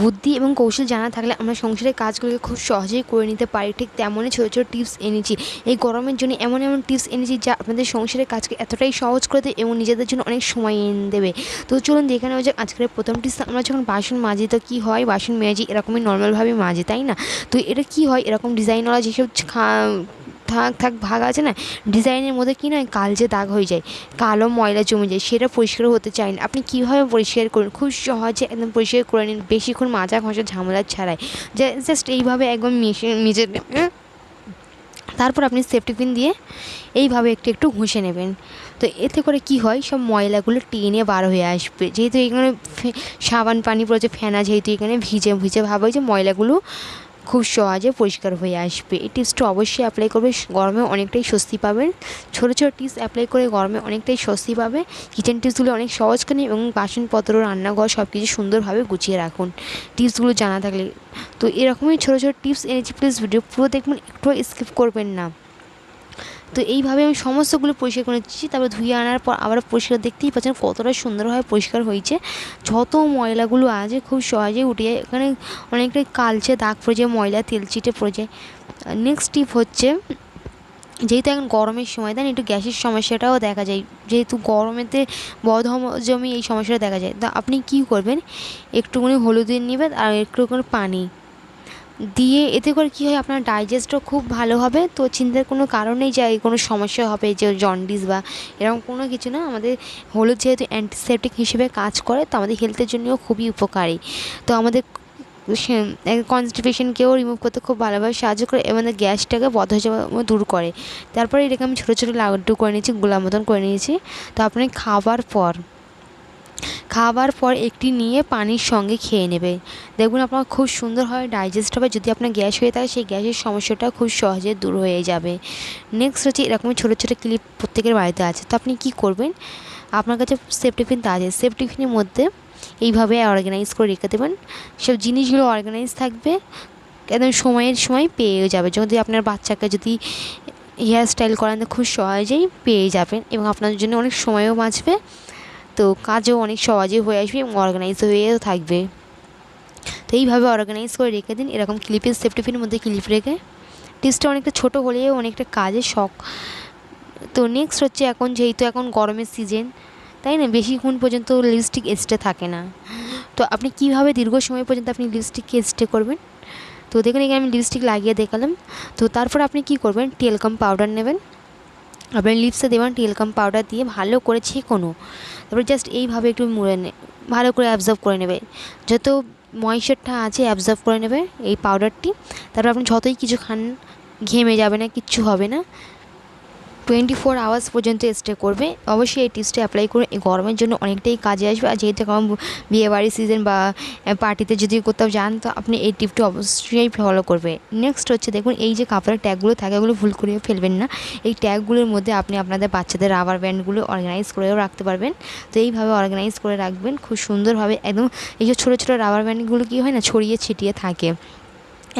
বুদ্ধি এবং কৌশল জানা থাকলে আমরা সংসারের কাজগুলোকে খুব সহজেই করে নিতে পারি। ঠিক তেমনই ছোটো ছোটো টিপস এনেছি। এই গরমের জন্য এমন এমন টিপস এনেছি যা আপনাদের সংসারের কাজকে এতটাই সহজ করে দেবে এবং নিজেদের জন্য অনেক সময় এনে দেবে। তো চলুন দেখে নেওয়া যাক আজকের প্রথম টিপস আমরা যখন বাসন মাজি, তো কী হয়? বাসন মেজি এরকমই নর্মালভাবে মাজি, তাই না? তো এটা কী হয়? এরকম ডিজাইনওয়ালা যেসব থাক থাক, ভাগ আছে না? ডিজাইনের মধ্যে কি না কালচে দাগ হয়ে যায়, কালো ময়লা জমে যায়, সেটা পরিষ্কার হতে চায় না। আপনি কীভাবে পরিষ্কার করুন? খুব সহজে একদম পরিষ্কার করে নিন, বেশিক্ষণ মাজা ঘষা ঝামেলা ছাড়াই। জাস্ট এইভাবে একদম মিশে মেজে নেবেন। তারপর আপনি সেফটি পিন দিয়ে এইভাবে একটু একটু ঘষে নেবেন। তো এতে করে কি হয়, সব ময়লাগুলো টেনে বার হয়ে আসবে। যেহেতু এখানে সাবান, পানি পড়েছে, ফেনা যেহেতু এখানে ভিজে ভিজে ভাব হয় যে ময়লাগুলো খুব সহজে পরিষ্কার হয়ে আসবে। এই টিপসটা অবশ্যই অ্যাপ্লাই করবে। গরমে অনেকটাই স্বস্তি পাবেন। ছোটো ছোটো টিপস অ্যাপ্লাই করে গরমে অনেকটাই স্বস্তি পাবে। কিচেন টিপসগুলো অনেক সহজ করে এবং বাসনপত্র, রান্নাঘর সব কিছু সুন্দরভাবে গুছিয়ে রাখুন। টিপসগুলো জানা থাকলে। তো এরকমই ছোটো ছোটো টিপস এনেছি। প্লিজ ভিডিও পুরো দেখবেন একটু স্কিপ করবেন না। তো এইভাবে আমি সমস্তগুলো পরিষ্কার করে নিচ্ছি। তারপর ধুয়ে আনার পর আবার পরিষ্কার দেখতেই পাচ্ছেন কতটা সুন্দরভাবে পরিষ্কার হয়েছে। যত ময়লাগুলো আছে খুব সহজেই উঠে যায়। এখানে অনেকটাই কালচে দাগ পড়ে যায়, ময়লা তেল চিটে পড়ে যায়। নেক্সট টিপ হচ্ছে, যেহেতু এখন গরমের সময় দেন একটু গ্যাসের সমস্যাটাও দেখা যায়। যেহেতু গরমেতে বদহজমি এই সমস্যাটা দেখা যায়। তা আপনি কী করবেন? একটুখানি হলুদ নেবেন আর একটুখানি পানি। দিয়ে এতে করে কী হয়, আপনার ডাইজেস্টও খুব ভালো হবে। তো চিন্তার কোনো কারণ নেই যে কোনো সমস্যা হবে, যে জন্ডিস বা এরকম কোনো কিছু না। আমাদের হলুদ যেহেতু অ্যান্টিসেপটিক হিসেবে কাজ করে, তো আমাদের হেলথের জন্যও খুবই উপকারী। তো আমাদের কনস্টিপেশনকেও রিমুভ করতে খুব ভালোভাবে সাহায্য করে, এবং গ্যাসটাকে বদহজম দূর করে। তারপরে এটাকে আমি ছোটো ছোটো লাড্ডু করে নিয়েছি গোলা মতন করে নিয়েছি। তো আপনি খাবার পর খাবার পর একটি নিয়ে পানির সঙ্গে খেয়ে নেবে। দেখুন আপনার খুব সুন্দরভাবে ডাইজেস্ট হবে। যদি আপনার গ্যাস হয়ে থাকে, সেই গ্যাসের সমস্যাটা খুব সহজে দূর হয়ে যাবে। নেক্সট হচ্ছে এরকম ছোটো ছোটো ক্লিপ প্রত্যেকের বাড়িতে আছে। তো আপনি কী করবেন? আপনার কাছে সেফটি পিন তো আছে। সেফটি পিনের মধ্যে এইভাবে অর্গানাইজ করে রেখে দেবেন। সব জিনিসগুলো অর্গানাইজ থাকবে। একদম সময়ের সময় পেয়ে যাবে। যদি আপনার বাচ্চাকে যদি হেয়ার স্টাইল করান খুব সহজেই পেয়ে যাবেন এবং আপনার জন্য অনেক সময়ও বাঁচবে। তো কাজও অনেক সহজে হয়ে আসবে এবং অর্গানাইজ হয়েও থাকবে। তো এইভাবে অর্গানাইজ করে রেখে দিন। এরকম ক্লিপের সেফটি পিনের মধ্যে ক্লিপ রেখে টিপসটা অনেকটা ছোটো হলেও অনেকটা কাজের শখ। তো নেক্সট হচ্ছে এখন যেহেতু এখন গরমের সিজন তাই না? বেশিক্ষণ পর্যন্ত লিপস্টিক স্টে থাকে না। তো আপনি কীভাবে দীর্ঘ সময় পর্যন্ত আপনি লিপস্টিককে স্টে করবেন? তো দেখুন, এখানে আমি লিপস্টিক লাগিয়ে দেখালাম। তো তারপর আপনি কী করবেন? টেলকাম পাউডার নেবেন। আপনার লিপসে দেবেন টেলকাম পাউডার দিয়ে ভালো করে ছেঁকোনো। তারপরে জাস্ট এইভাবে একটু মুড়ে নে, ভালো করে অ্যাবজর্ব করে নেবে। যত ময়েশ্চারটা আছে অ্যাবজর্ব করে নেবে এই পাউডারটি তারপর আপনি যতই কিছু খান, ঘেমে যাবে না, কিচ্ছু হবে না। টোয়েন্টি ফোর আওয়ার্স পর্যন্ত স্টে করবে। অবশ্যই এই টিপসটা অ্যাপ্লাই করে এই গরমের জন্য অনেকটাই কাজে আসবে। আর যেহেতু এখন বিয়ে বাড়ির সিজন বা পার্টিতে যদি কোথাও যান, তো আপনি এই টিপটি অবশ্যই ফলো করবে। নেক্সট হচ্ছে দেখুন, এই যে কাপড়ের ট্যাগগুলো থাকে, ওগুলো ভুল করে ফেলবেন না। এই ট্যাগগুলোর মধ্যে আপনি আপনাদের বাচ্চাদের রাবার ব্যান্ডগুলো অর্গানাইজ করেও রাখতে পারবেন। তো এইভাবে অর্গানাইজ করে রাখবেন। খুব সুন্দরভাবে একদম এই যে ছোটো ছোটো রাবার ব্যান্ডগুলো কী হয় না, ছড়িয়ে ছিটিয়ে থাকে।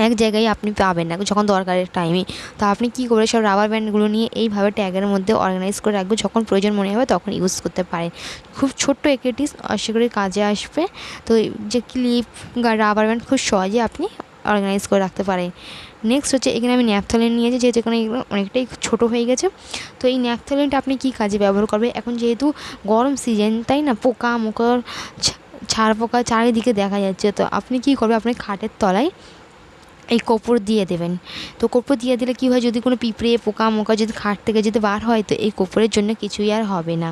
এক জায়গায় আপনি পাবেন না, যখন দরকারের টাইমে তো আপনি কী করে সব রাবার ব্যান্ডগুলো নিয়ে এইভাবে ট্যাগের মধ্যে অর্গানাইজ করে রাখবেন, যখন প্রয়োজন মনে হবে তখন ইউজ করতে পারেন। খুব ছোট্ট একটি আশা করি কাজে আসবে। তো যে ক্লিপ রাবার ব্যান্ড খুব সহজে আপনি অর্গানাইজ করে রাখতে পারেন। নেক্সট হচ্ছে, এখানে আমি ন্যাপথলিন নিয়েছি, যেহেতু এখানে এগুলো অনেকটাই ছোটো হয়ে গেছে। তো এই ন্যাপথলিনটা আপনি কী কাজে ব্যবহার করবেন? এখন যেহেতু গরম সিজন তাই না? পোকা, মোকর ছাড় পোকা চারিদিকে দেখা যাচ্ছে। তো আপনি কী করবেন? আপনি খাটের তলায় এই কর্পূর দিয়ে দেবেন। তো কর্পূর দিয়ে দিলে কী হয়, যদি কোনো পিঁপড়ে পোকা মোকা যদি খাট থেকে যদি বার হয়, তো এই কর্পূরের জন্য কিছুই আর হবে না।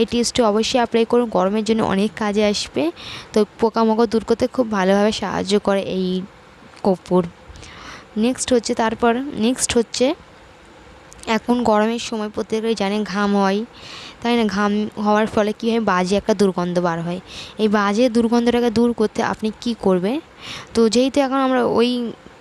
এই টিপসটি অবশ্যই অ্যাপ্লাই করুন, গরমের জন্য অনেক কাজে আসবে। তো পোকামাকড় দূর করতে খুব ভালোভাবে সাহায্য করে এই কর্পূর নেক্সট হচ্ছে, তারপর নেক্সট হচ্ছে, এখন গরমের সময় প্রত্যেকেই জানে ঘাম হয়। তাই না? ঘাম হওয়ার ফলে কী হয়, বাজে একটা দুর্গন্ধ বার হয়। এই বাজে দুর্গন্ধটাকে দূর করতে আপনি কী করবে? তো যেহেতু এখন আমরা ওই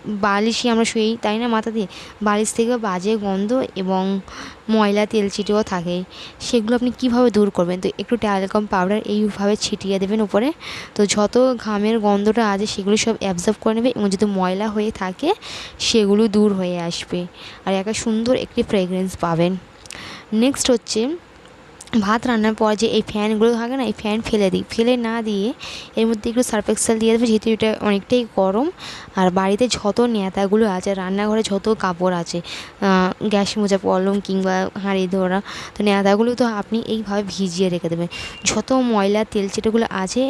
বালিশে আমরা শুই তাই না মাথা দিয়ে বালিশ থেকে বাজে গন্ধ এবং ময়লা, তেল ছিটেও থাকে। সেগুলো আপনি কীভাবে দূর করবেন? তো একটু ট্যালকম পাউডার এইভাবে ছিটিয়ে দেবেন উপরে। তো যত ঘামের গন্ধটা আছে, সেগুলো সব অ্যাবজর্ব করে নেবে এবং যদি ময়লা হয়ে থাকে, সেগুলো দূর হয়ে আসবে। আর একটা সুন্দর একটি ফ্রেগরেন্স পাবেন। নেক্সট হচ্ছে ভাত রান্নার পর যে এই ফ্যানগুলো থাকে না, এই ফ্যান ফেলে দিই। ফেলে না দিয়ে এর মধ্যে একটু সার্ফ এক্সেল দিয়ে দেবো, যেহেতু এটা অনেকটাই গরম। আর বাড়িতে যত নেতাগুলো আছে, রান্নাঘরে যত কাপড় আছে গ্যাস মোজা পলম কিংবা হাঁড়ি ধরা তো নেতাগুলো তো আপনি এইভাবে ভিজিয়ে রেখে দেবেন। যত ময়লা, তেল চেটেগুলো আছে,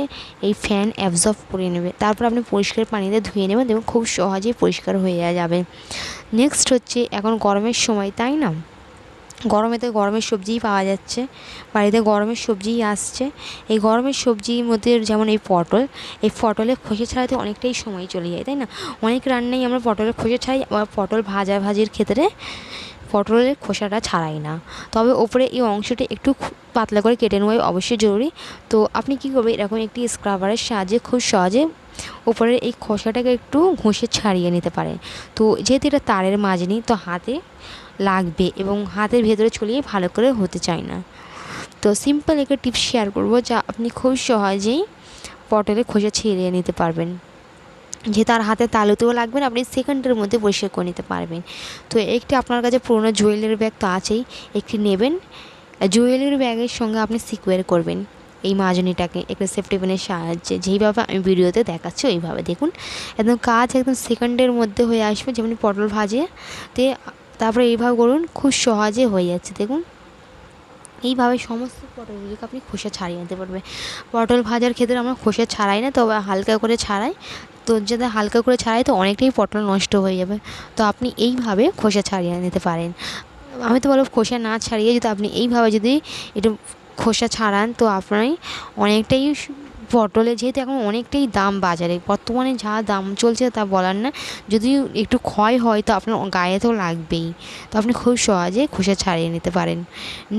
এই ফ্যান অ্যাবজর্ব করে নেবে। তারপর আপনি পরিষ্কার পানিতে ধুয়ে নেবেন, দেখবেন খুব সহজেই পরিষ্কার হয়ে যাবে। নেক্সট হচ্ছে, এখন গরমের সময়, তাই না? গরমে তো গরমের সবজিই পাওয়া যাচ্ছে, বাড়িতে গরমের সবজিই আসছে। এই গরমের সবজির মধ্যে যেমন এই পটল, এই পটলের খোসা ছাড়াতে অনেকটাই সময় চলে যায়, তাই না? অনেক রান্নাই আমরা পটলের খোসা ছাড়াই আবার পটল ভাজা ভাজির ক্ষেত্রে পটলের খোসাটা ছাড়াই না। তবে ওপরে এই অংশটা একটু পাতলা করে কেটে নেওয়াই অবশ্যই জরুরি। তো আপনি কী করবেন? এরকম একটি স্ক্রাবারের সাহায্যে খুব সহজে ওপরের এই খোসাটাকে একটু ঘষে ছাড়িয়ে নিতে পারেন তো যেহেতু এটা তারের মাজনি তো হাতে লাগবে এবং হাতের ভেতরে চলিয়ে ভালো করে হতে চায় না। তো সিম্পল একটা টিপস শেয়ার করব যা আপনি খুব সহজেই পটলে খোসা ছিঁড়িয়ে নিতে পারবেন। যে তার হাতে তালুতেও লাগবে না, আপনি সেকেন্ডের মধ্যে পরিষ্কার করে নিতে পারবেন। তো একটি আপনার কাছে পুরনো জুয়েলারি ব্যাগ তো আছেই, একটি নেবেন। জুয়েলারি ব্যাগের সঙ্গে আপনি সিকোয়ার করবেন। এই মাজনিটাকে একটা সেফটি পিনের সাহায্যে যেইভাবে আমি ভিডিওতে দেখাচ্ছি, ওইভাবে দেখুন। একদম কাজ একদম সেকেন্ডের মধ্যে হয়ে আসবে, যেমন পটল ভাজে, তে তারপরে এইভাবে করুন, খুব সহজে হয়ে যাচ্ছে, দেখুন। এইভাবে সমস্ত পটলগুলিকে আপনি খোসা ছাড়িয়ে নিতে পারবে পটল ভাজার ক্ষেত্রে আমরা খোসা ছাড়াই না, তবে হালকা করে ছাড়াই। তো যাতে হালকা করে ছাড়াই, তো অনেকটাই পটল নষ্ট হয়ে যাবে। তো আপনি এইভাবে খোসা ছাড়িয়ে নিতে পারেন। আমি তো বলব খোসা না ছাড়িয়ে যদি আপনি এইভাবে যদি একটু খোসা ছাড়ান, তো আপনার অনেকটাই পটলের যেহেতু এখন অনেকটাই দাম বাজারে, বর্তমানে যা দাম চলছে তা বলার না, যদি একটু ক্ষয় হয় তো আপনার গায়ে তো লাগবেই, তো আপনি খুব সহজে খোসা ছাড়িয়ে নিতে পারেন।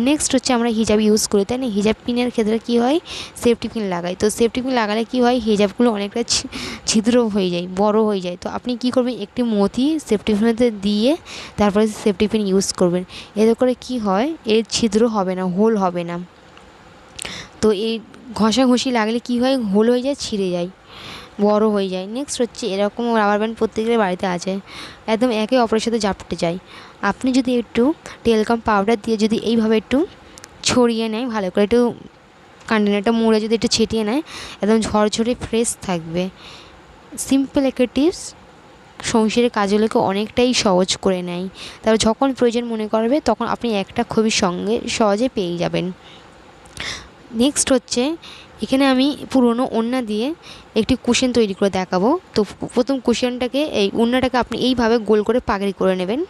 নেক্সট হচ্ছে আমরা হিজাব ইউজ করি, তাই না? হিজাব পিনের ক্ষেত্রে কী হয়? সেফটি পিন লাগাই, তো সেফটি পিন লাগালে কী হয়? হিজাবগুলো অনেকটা ছিদ্র হয়ে যায়, বড় হয়ে যায়, তো আপনি কী করবেন? একটি মতি সেফটি পিনেতে দিয়ে তারপরে সেফটি পিন ইউজ করবেন, এতে করে কী হয়? এর ছিদ্র হবে না, হোল হবে না। তো এই ঘষাঘষি লাগলে কী হয়? হোল হয়ে যায়, ছিঁড়ে যায়, বড় হয়ে যায়। নেক্সট হচ্ছে এরকম রাবার ব্যান্ড প্রত্যেকের বাড়িতে আছে। একদম একে অপরের সাথে জাপটে যায়। আপনি যদি একটু টেলকাম পাউডার দিয়ে যদি এইভাবে একটু ছড়িয়ে নেয়, ভালো করে একটু কন্টেনারটা মুড়ে যদি একটু ছিটিয়ে নেয়, একদম ঝরঝরে ফ্রেশ থাকবে। সিম্পল একটা টিপস সংসারের কাজগুলোকে অনেকটাই সহজ করে নেয়। তারপর যখন প্রয়োজন মনে করবে, তখন আপনি একটা খুবই সঙ্গে, সহজে পেয়ে যাবেন। নেক্সট হচ্ছে, এখানে আমি পুরনো ওড়না দিয়ে একটি কুশন তৈরি করে দেখাবো। তো প্রথম কুশনটাকে এই ওড়নাটাকে আপনি এইভাবে গোল করে পাগড়ি করে নেবেন।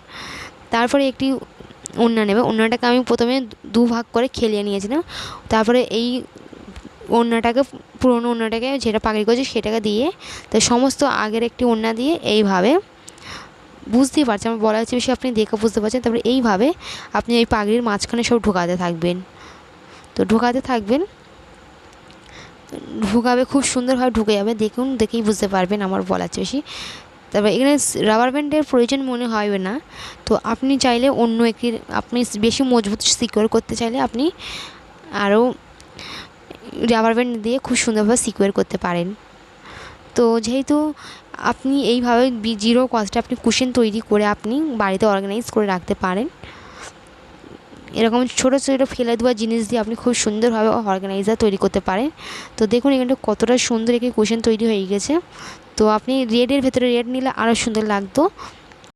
তারপরে একটি ওড়না নেবে ওড়নাটাকে আমি প্রথমে দু ভাগ করে খেলিয়ে নিয়েছিলাম। তারপরে এই ওড়নাটাকে, পুরনো ওড়নাটাকে যেটা পাগড়ি করেছি সেটাকে দিয়ে তো সমস্ত আগের একটি ওড়না দিয়ে এইভাবে বুঝতেই পারছেন, আমার বলা হচ্ছে বেশি আপনি দেখে বুঝতে পারছেন। তারপরে এইভাবে আপনি এই পাগড়ির মাঝখানে সব ঢোকাতে থাকবেন। তো ঢোকাতে থাকবেন। ঢুকাবে খুব সুন্দরভাবে ঢুকে যাবে, দেখুন, দেখেই বুঝতে পারবেন আমার বলার বেশি। তারপর এখানে রাবার ব্যান্ডের প্রয়োজন মনে হবে না। তো আপনি চাইলে অন্য একটি, আপনি বেশি মজবুত সিকিওর করতে চাইলে আপনি আরও রাবার ব্যান্ড দিয়ে খুব সুন্দরভাবে সিকিওর করতে পারেন। তো যেহেতু আপনি এইভাবে জিরো কস্টে আপনি কুশন তৈরি করে আপনি বাড়িতে অর্গানাইজ করে রাখতে পারেন এরকম ছোটো ছোটো ফেলে দেওয়া জিনিস দিয়ে আপনি খুব সুন্দরভাবে অর্গানাইজার তৈরি করতে পারেন। তো দেখুন এখানটা কতটা সুন্দর একটি কোশ্চেন তৈরি হয়ে গেছে। তো আপনি রেডের ভেতরে রেড নিলে আরও সুন্দর লাগতো।